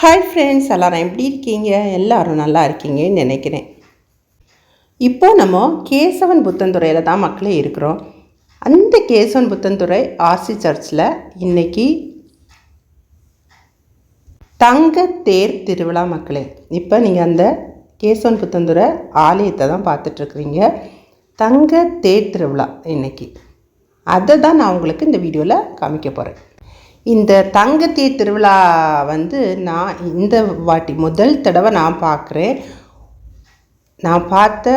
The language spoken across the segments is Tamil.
ஹாய் ஃப்ரெண்ட்ஸ் எல்லாரும் எப்படி இருக்கீங்க? எல்லாரும் நல்லா இருக்கீங்கன்னு நினைக்கிறேன். இப்போ நம்ம கேசவன் புத்தந்துறையில் தான் மக்களே இருக்கிறோம். அந்த கேசவன் புத்தந்துறை ஆர்சி சர்ச்சில் இன்னைக்கு தங்க தேர் திருவிழா மக்களே. இப்போ நீங்கள் அந்த கேசவன் புத்தந்துறை ஆலயத்தை தான் பார்த்துட்ருக்குறீங்க தங்க தேர் திருவிழா இன்னைக்கு. அதை தான் நான் உங்களுக்கு இந்த வீடியோவில் காமிக்க போகிறேன் இந்த தங்கத்தேர் திருவிழா வந்து நான் இந்த வாட்டி முதல் தடவை நான் பார்க்குறேன். நான் பார்த்த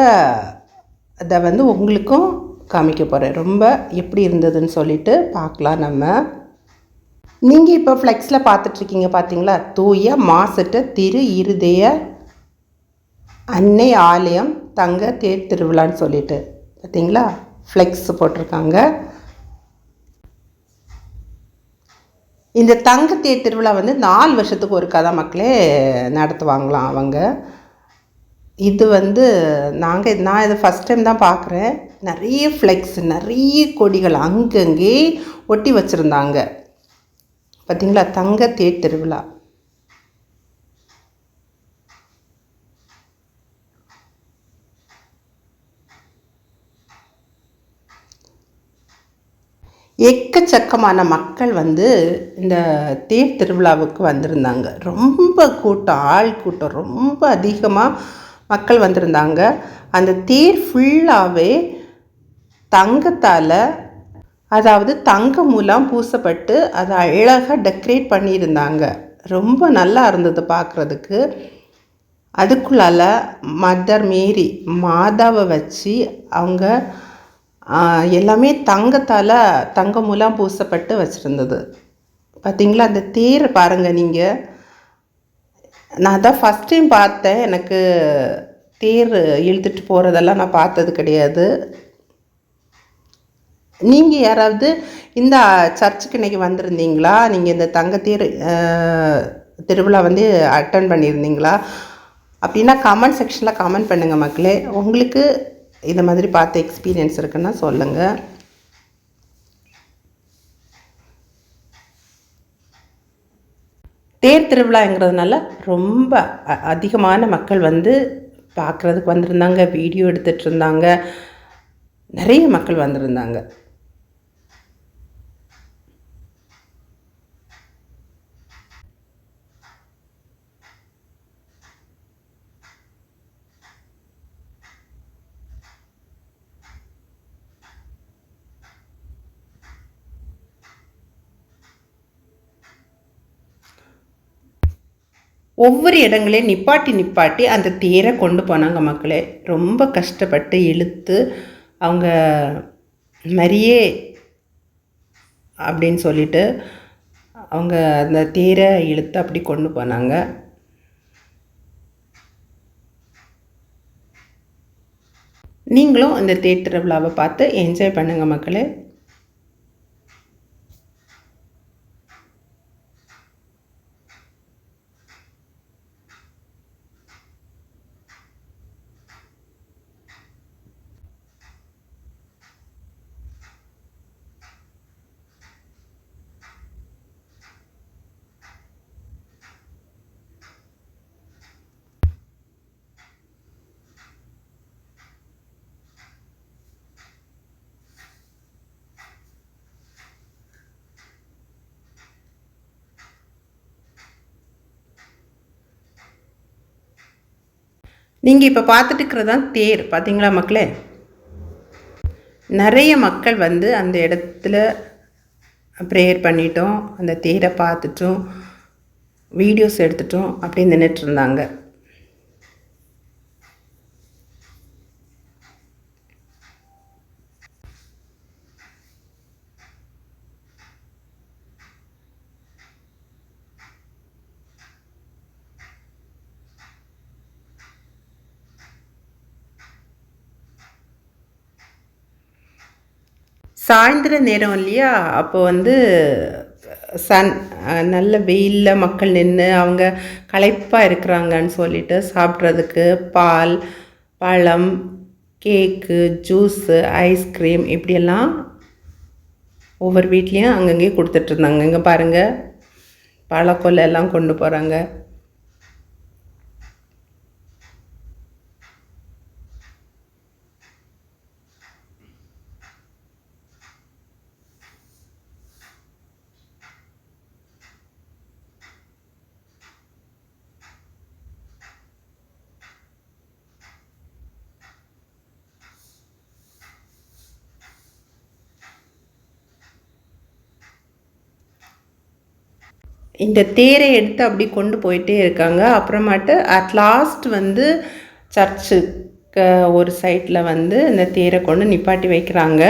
அதை வந்து உங்களுக்கும் காமிக்க போகிறேன் ரொம்ப எப்படி இருந்ததுன்னு சொல்லிட்டு பார்க்கலாம் நம்ம. நீங்கள் இப்போ ஃப்ளெக்ஸில் பார்த்துட்ருக்கீங்க பார்த்தீங்களா? தூய மாசற்ற திரு இருதய அன்னை ஆலயம் தங்க தேர் திருவிழான்னு சொல்லிட்டு. பார்த்தீங்களா? ஃப்ளெக்ஸ் போட்டிருக்காங்க. இந்த தங்கத்தேர் திருவிழா வந்து நாலு வருஷத்துக்கு ஒரு கதை மக்களே நடத்துவாங்களாம் அவங்க. இது வந்து நாங்கள் நான் இதை ஃபஸ்ட் டைம் தான் பார்க்குறேன். நிறைய ஃப்ளெக்ஸ் நிறைய கொடிகள் அங்கங்கே ஒட்டி வச்சுருந்தாங்க. பார்த்தீங்களா தங்கத்தேர் திருவிழா. எக்கச்சக்கமான மக்கள் வந்து இந்த தேர் திருவிழாவுக்கு வந்திருந்தாங்க. ரொம்ப கூட்டம் ஆள் கூட்டம் ரொம்ப அதிகமாக மக்கள் வந்திருந்தாங்க. அந்த தேர் ஃபுல்லாகவே தங்கத்தால் அதாவது தங்க மூலம் பூசப்பட்டு அதை அழகாக டெக்கரேட் பண்ணியிருந்தாங்க. ரொம்ப நல்லா இருந்தது பார்க்குறதுக்கு அதுக்குள்ளால் மதர் மேரி மாதாவை வச்சு அவங்க எல்லாமே தங்கத்தால் தங்கமுலாம் மூலம் பூசப்பட்டு வச்சுருந்தது. பார்த்தீங்களா அந்த தேர் பாருங்கள் நீங்கள் நான் தான் ஃபஸ்ட் டைம் பார்த்தேன். எனக்கு தேர் இழுத்துட்டு போகிறதெல்லாம் நான் பார்த்தது கிடையாது. நீங்கள் யாராவது இந்த சர்ச்சுக்கு இன்றைக்கி வந்திருந்தீங்களா? நீங்கள் இந்த தங்கத்தேர் திருவிழா வந்து அட்டன் பண்ணியிருந்தீங்களா? அப்படின்னா கமெண்ட் செக்ஷனில் கமெண்ட் பண்ணுங்கள் மக்களே. உங்களுக்கு இந்த மாதிரி பார்த்த எக்ஸ்பீரியன்ஸ் இருக்குன்னா சொல்லுங்கள் தேர் திருவிழாங்கிறதுனால ரொம்ப அதிகமான மக்கள் வந்து பார்க்குறதுக்கு வந்திருந்தாங்க வீடியோ எடுத்துகிட்டு இருந்தாங்க. நிறைய மக்கள் வந்திருந்தாங்க. ஒவ்வொரு இடங்களையும் நிப்பாட்டி நிப்பாட்டி அந்த தேரை கொண்டு போனாங்க மக்களே. ரொம்ப கஷ்டப்பட்டு இழுத்து அவங்க மரியே அப்படின்னு சொல்லிட்டு அவங்க அந்த தேரை இழுத்து அப்படி கொண்டு போனாங்க. நீங்களும் அந்த தேட்டர் திருவிழாவை பார்த்து என்ஜாய் பண்ணுங்கள் மக்களே. நீங்கள் இப்போ பார்த்துட்டு இருக்கிறது தான் தேர் பார்த்தீங்களா மக்களே? நிறைய மக்கள் வந்து அந்த இடத்துல ப்ரேயர் பண்ணிட்டோம் அந்த தேரை பார்த்துட்டோம் வீடியோஸ் எடுத்துட்டோம் அப்படி நின்றுட்டு இருந்தாங்க. சாயந்தர நேரம் இல்லையா? அப்போ வந்து சன் நல்ல வெயிலில் மக்கள் நின்று அவங்க களைப்பாக இருக்கிறாங்கன்னு சொல்லிட்டு சாப்பிட்றதுக்கு பால் பழம் கேக்கு ஜூஸு ஐஸ்கிரீம் இப்படியெல்லாம் ஒவ்வொரு வீட்லேயும் அங்கங்கே கொடுத்துட்ருந்தாங்க இங்கே பாருங்கள் பழக்கொல்லை எல்லாம் கொண்டு போகிறாங்க இந்த தேரை எடுத்து அப்படி கொண்டு போயிட்டே இருக்காங்க. அப்புறமாட்டு அட் லாஸ்ட் வந்து சர்ச்சுக்கு ஒரு சைட்டில் வந்து இந்த தேரை கொண்டு நிப்பாட்டி வைக்கிறாங்க.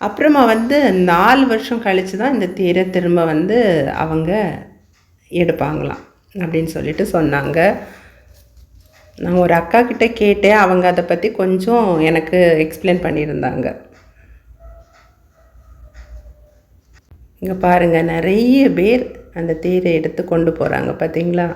அப்புறமா வந்து நாலு வருஷம் கழித்து தான் இந்த தேரை திரும்ப வந்து அவங்க எடுப்பாங்களாம் அப்படின்னு சொல்லிட்டு சொன்னாங்க. நான் ஒரு அக்கா கிட்டே கேட்டேன். அவங்க அதை பற்றி கொஞ்சம் எனக்கு எக்ஸ்பிளைன் பண்ணியிருந்தாங்க. இங்கே பாருங்கள் நிறைய பேர் அந்த தேரை எடுத்து கொண்டு போகிறாங்க பார்த்தீங்களா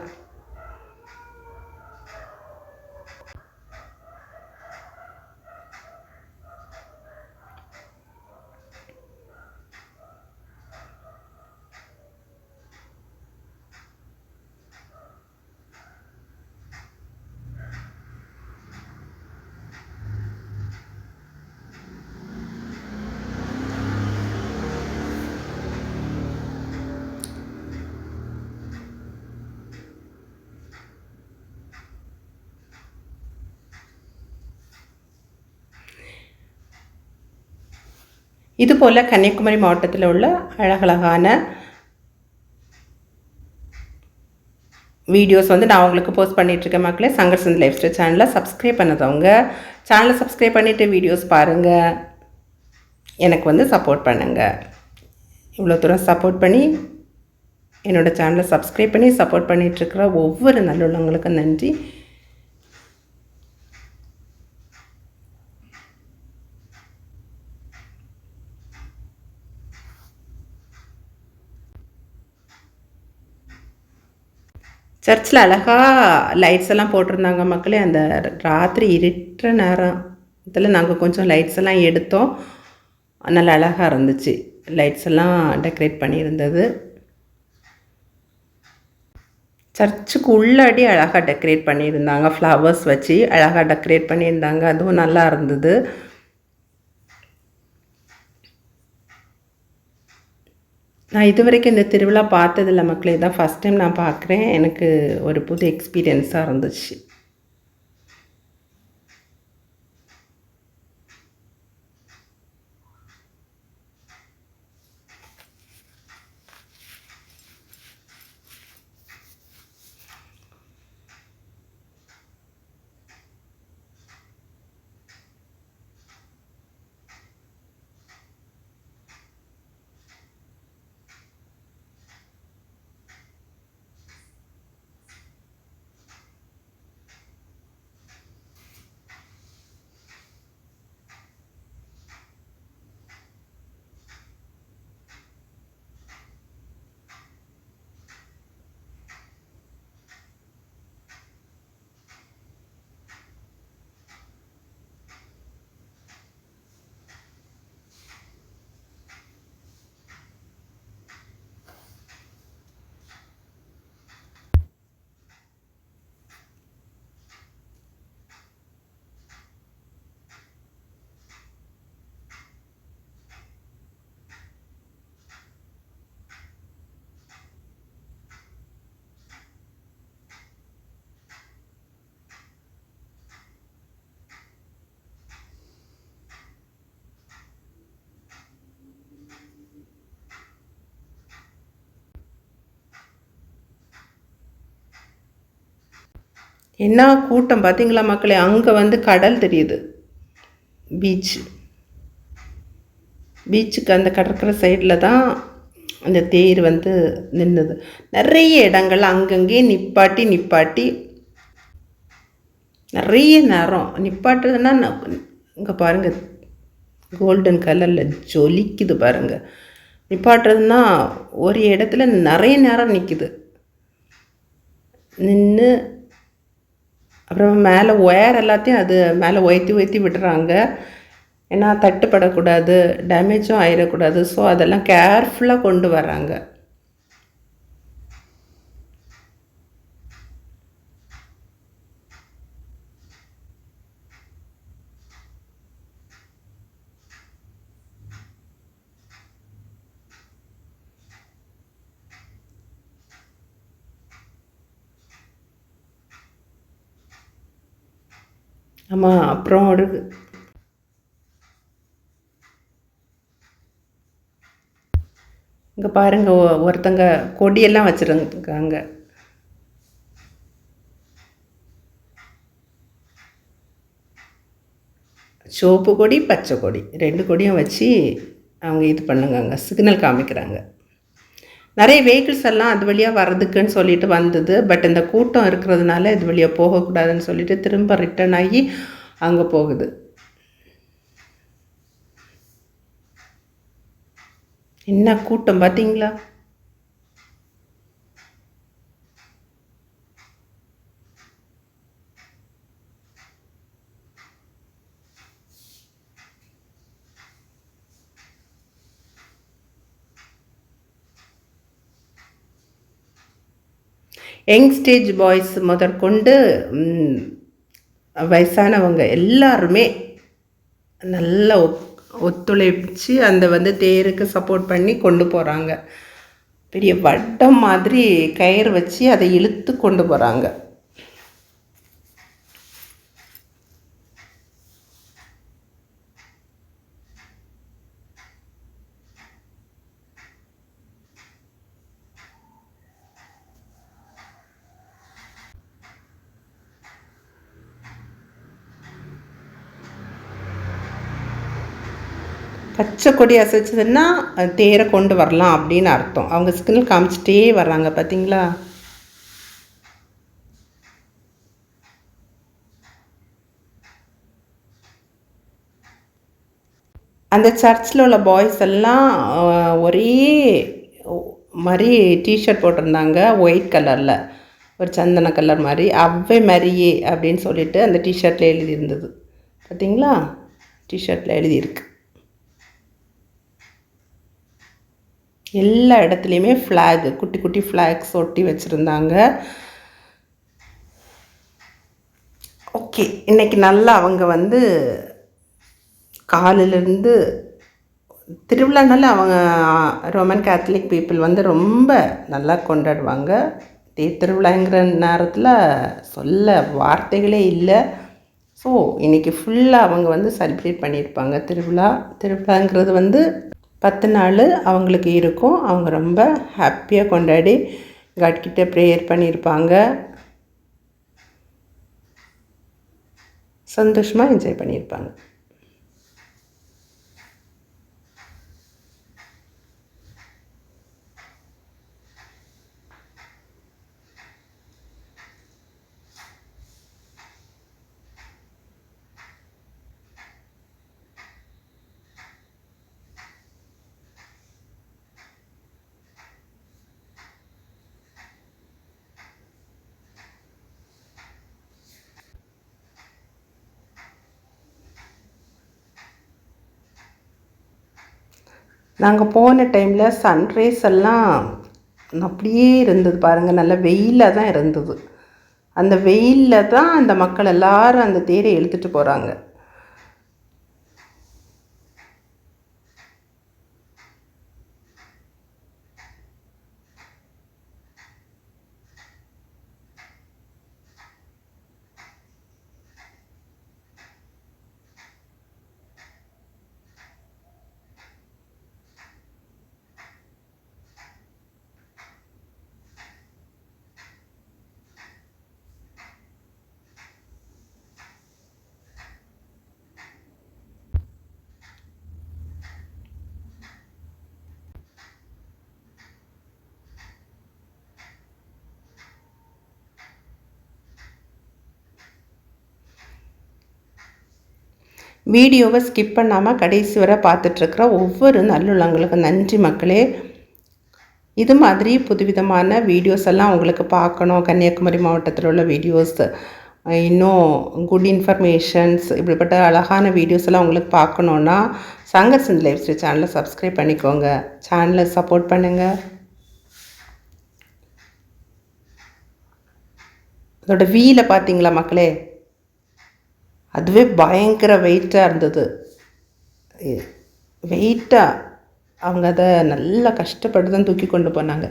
இதுபோல் கன்னியாகுமரி மாவட்டத்தில் உள்ள அழகழகான வீடியோஸ் வந்து நான் உங்களுக்கு போஸ்ட் பண்ணிகிட்ருக்கேன் மக்களே சங்கர் சந்த் லைஃப் ஸ்டைல் சேனலை சப்ஸ்கிரைப் பண்ணதவங்க சேனலை சப்ஸ்கிரைப் பண்ணிவிட்டு வீடியோஸ் பாருங்கள் எனக்கு வந்து சப்போர்ட் பண்ணுங்கள் இவ்வளோ தூரம் சப்போர்ட் பண்ணி என்னோடய சேனலை சப்ஸ்கிரைப் பண்ணி சப்போர்ட் பண்ணிகிட்ருக்கிற ஒவ்வொரு நல்லுள்ளவங்களுக்கும் நன்றி சர்ச்சில் அழகாக லைட்ஸ் எல்லாம் போட்டிருந்தாங்க மக்களே. அந்த ராத்திரி இருட்டுற நேரம். இதில் நாங்கள் கொஞ்சம் லைட்ஸ் எல்லாம் எடுத்தோம். நல்லா அழகாக இருந்துச்சு. லைட்ஸ் எல்லாம் டெக்கரேட் பண்ணியிருந்தது. சர்ச்சுக்கு உள்ளாடி அழகாக டெக்கரேட் பண்ணியிருந்தாங்க. ஃப்ளவர்ஸ் வச்சு அழகாக டெக்கரேட் பண்ணியிருந்தாங்க. அதுவும் நல்லா இருந்தது. நான் இது வரைக்கும் இந்த திருவிழா பார்த்ததில்ல மக்களே. தான் ஃபஸ்ட் டைம் நான் பார்க்குறேன். எனக்கு ஒரு புது எக்ஸ்பீரியன்ஸாக இருந்துச்சு. என்ன கூட்டம் பார்த்தீங்களா மக்களே? அங்கே வந்து கடல் தெரியுது. பீச் பீச்சுக்கு அந்த கடற்கரை சைடில் தான் அந்த தேர் வந்து நின்றுது நிறைய இடங்கள் அங்கங்கே நிப்பாட்டி நிப்பாட்டி. நிறைய நேரம். நிப்பாட்டுறதுன்னா இங்கே பாருங்கள் கோல்டன் கலரில் ஜொலிக்குது பாருங்கள் நிப்பாட்டுறதுன்னா ஒரு இடத்துல நிறைய நேரம் நிற்குது நின்று அப்புறம் மேலே ஒயர் எல்லாத்தையும் அது மேலே ஒயர்த்தி ஒயர்த்தி விடுறாங்க. ஏன்னா தட்டுப்படக்கூடாது டேமேஜும் ஆயிடக்கூடாது ஸோ அதெல்லாம் கேர்ஃபுல்லாக கொண்டு வர்றாங்க. ஆமாம் அப்புறம் ஒரு இங்கே பாருங்க ஒ- ஒருத்தங்க கொடியெல்லாம் வச்சுருக்காங்க. சிவப்பு கொடி பச்சை கொடி. ரெண்டு கொடியும் வச்சு அவங்க இது பண்ணுங்க சிக்னல் காமிக்கிறாங்க. நிறைய வெஹிக்கிள்ஸ் எல்லாம் அது வழியாக வர்றதுக்குன்னு சொல்லிட்டு வந்தது. பட் இந்த கூட்டம் இருக்கிறதுனால இது வழியாக போகக்கூடாதுன்னு சொல்லிட்டு திரும்ப ரிட்டர்ன் ஆகி அங்கே போகுது. என்ன கூட்டம் பார்த்தீங்களா? யங் ஸ்டேஜ் பாய்ஸ் முதற்கொண்டு வயசானவங்க எல்லாருமே நல்லா ஒத் அந்த வந்து தேருக்கு சப்போர்ட் பண்ணி கொண்டு போகிறாங்க பெரிய வட்டம் மாதிரி கயிறு வச்சு அதை இழுத்து கொண்டு போகிறாங்க பச்சை கொடி அசைச்சதுன்னா தேரை கொண்டு வரலாம் அப்படின்னு அர்த்தம். அவங்க சிக்னல் காமிச்சிட்டே வர்றாங்க பார்த்தீங்களா அந்த சர்ச்சில் உள்ள பாய்ஸ் எல்லாம் ஒரே மாதிரி டிஷர்ட் போட்டிருந்தாங்க ஒயிட் கலரில் ஒரு சந்தன கலர் மாதிரி அவ்வை மாதிரியே அப்படின்னு சொல்லிட்டு அந்த டிஷர்ட்டில் எழுதியிருந்தது. பார்த்தீங்களா டிஷர்ட்டில் எழுதியிருக்கு. எல்லா இடத்துலையுமே ஃப்ளாக் குட்டி குட்டி ஃப்ளாக்ஸ் ஒட்டி வச்சுருந்தாங்க. ஓகே இன்றைக்கி நல்லா அவங்க வந்து காலிலிருந்து திருவிழானால அவங்க ரோமன் கேத்தலிக் பீப்புள் வந்து ரொம்ப நல்லா கொண்டாடுவாங்க. தீ திருவிழாங்கிற நேரத்தில் சொல்ல வார்த்தைகளே இல்லை. ஸோ இன்றைக்கி ஃபுல்லாக அவங்க வந்து செலிப்ரேட் பண்ணியிருப்பாங்க திருவிழா. திருவிழாங்கிறது வந்து பத்து நாள் அவங்களுக்கு இருக்கும். அவங்க ரொம்ப ஹாப்பியாக கொண்டாடி காட்கிட்ட ப்ரேயர் பண்ணியிருப்பாங்க. சந்தோஷமாக என்ஜாய் பண்ணியிருப்பாங்க. நாங்கள் போன டைமில் சன்ரைஸ் எல்லாம் அப்படியே இருந்தது பாருங்கள் நல்ல வெயிலாக தான் இருந்தது. அந்த வெயிலில் தான் அந்த மக்கள் எல்லாரும் அந்த தேரை இழுத்துட்டு போகிறாங்க வீடியோவை ஸ்கிப் பண்ணாமல் கடைசி வரை பார்த்துட்ருக்குற ஒவ்வொரு நல்லுள்ளங்களுக்கும் நன்றி மக்களே. இது மாதிரி புதுவிதமான வீடியோஸ் எல்லாம் உங்களுக்கு பார்க்கணும். கன்னியாகுமரி மாவட்டத்தில் உள்ள வீடியோஸ் இன்னும் குட் இன்ஃபர்மேஷன்ஸ் இப்படிப்பட்ட அழகான வீடியோஸ் எல்லாம் உங்களுக்கு பார்க்கணுன்னா சங்கர் சிந்த் லைஃப் ஸ்டைல் சேனலை சப்ஸ்கிரைப் பண்ணிக்கோங்க. சேனலை சப்போர்ட் பண்ணுங்கள் அதோட வீலை பார்த்தீங்களா மக்களே? அதுவே பயங்கர வெயிட்டாக இருந்தது. வெயிட்டாக அவங்க அதை நல்லா கஷ்டப்பட்டு தான் தூக்கி கொண்டு போனாங்க.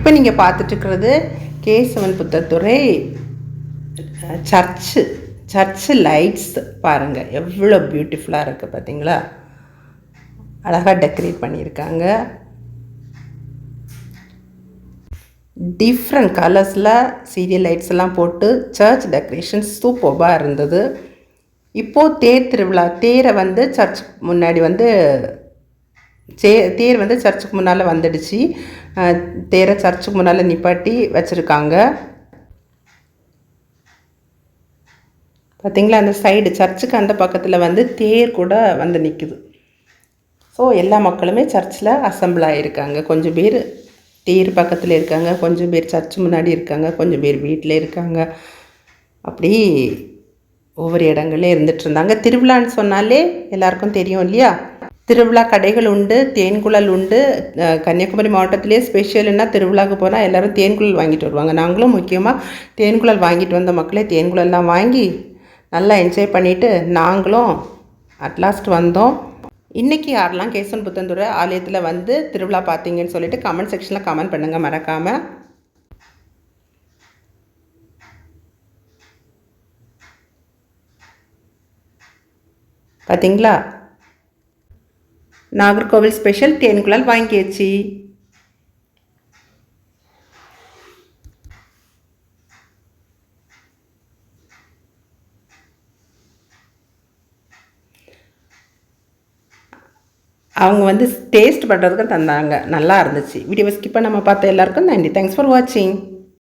இப்போ நீங்கள் பார்த்துட்ருக்கிறது கேசவன் புத்தத்துறை சர்ச்சு சர்ச்சு லைட்ஸ் பாருங்கள் எவ்வளோ பியூட்டிஃபுல்லாக இருக்குது பார்த்தீங்களா அழகாக டெக்கரேட் பண்ணியிருக்காங்க. டிஃப்ரெண்ட் கலர்ஸில் சீரியல் லைட்ஸ் எல்லாம் போட்டு சர்ச் டெக்கரேஷன் சூப்பர்பாக இருந்தது. இப்போது தேர் திருவிழா தேரை வந்து சர்ச் முன்னாடி வந்து சே தேர் வந்து சர்ச்சுக்கு முன்னால் வந்துடுச்சு. தேரை சர்ச்சுக்கு முன்னால் நிப்பாட்டி வச்சுருக்காங்க. பார்த்தீங்களா அந்த சைடு சர்ச்சுக்கு அந்த பக்கத்தில் வந்து தேர் கூட வந்து நிற்குது ஸோ எல்லா மக்களுமே சர்ச்சில் அசம்பிள் ஆகியிருக்காங்க கொஞ்சம் பேர் தேர் பக்கத்தில் இருக்காங்க கொஞ்சம் பேர் சர்ச் முன்னாடி இருக்காங்க கொஞ்சம் பேர் வீட்டில் இருக்காங்க. அப்படி ஒவ்வொரு இடங்கள்ல இருந்துகிட்ருந்தாங்க திருவிழான்னு சொன்னாலே எல்லாருக்கும் தெரியும் இல்லையா? திருவிழா கடைகள் உண்டு தேன்குழல் உண்டு. கன்னியாகுமரி மாவட்டத்திலே ஸ்பெஷல்னா திருவிழாவுக்கு போனால் எல்லோரும் தேன்குழல் வாங்கிட்டு வருவாங்க. நாங்களும் முக்கியமாக தேன்குழல் வாங்கிட்டு வந்த மக்களே தேன்குழல்லாம் வாங்கி நல்லா என்ஜாய் பண்ணிவிட்டு நாங்களும் அட்லாஸ்ட் வந்தோம். இன்றைக்கி யாரெல்லாம் கேசவன் புத்தந்துரை ஆலயத்தில் வந்து திருவிழா பார்த்தீங்கன்னு சொல்லிட்டு கமெண்ட் செக்ஷனில் கமெண்ட் பண்ணுங்கள் மறக்காமல் பார்த்தீங்களா? நாகர்கோவில் ஸ்பெஷல் தேன்குழல் வாங்கியாச்சு. அவங்க வந்து டேஸ்ட் பண்ணுறதுக்கு தந்தாங்க. நல்லா இருந்துச்சு. வீடியோவை ஸ்கிப் பண்ணாமல் பார்த்த எல்லாருக்கும் நன்றி. தேங்க்ஸ் ஃபார் வாட்சிங்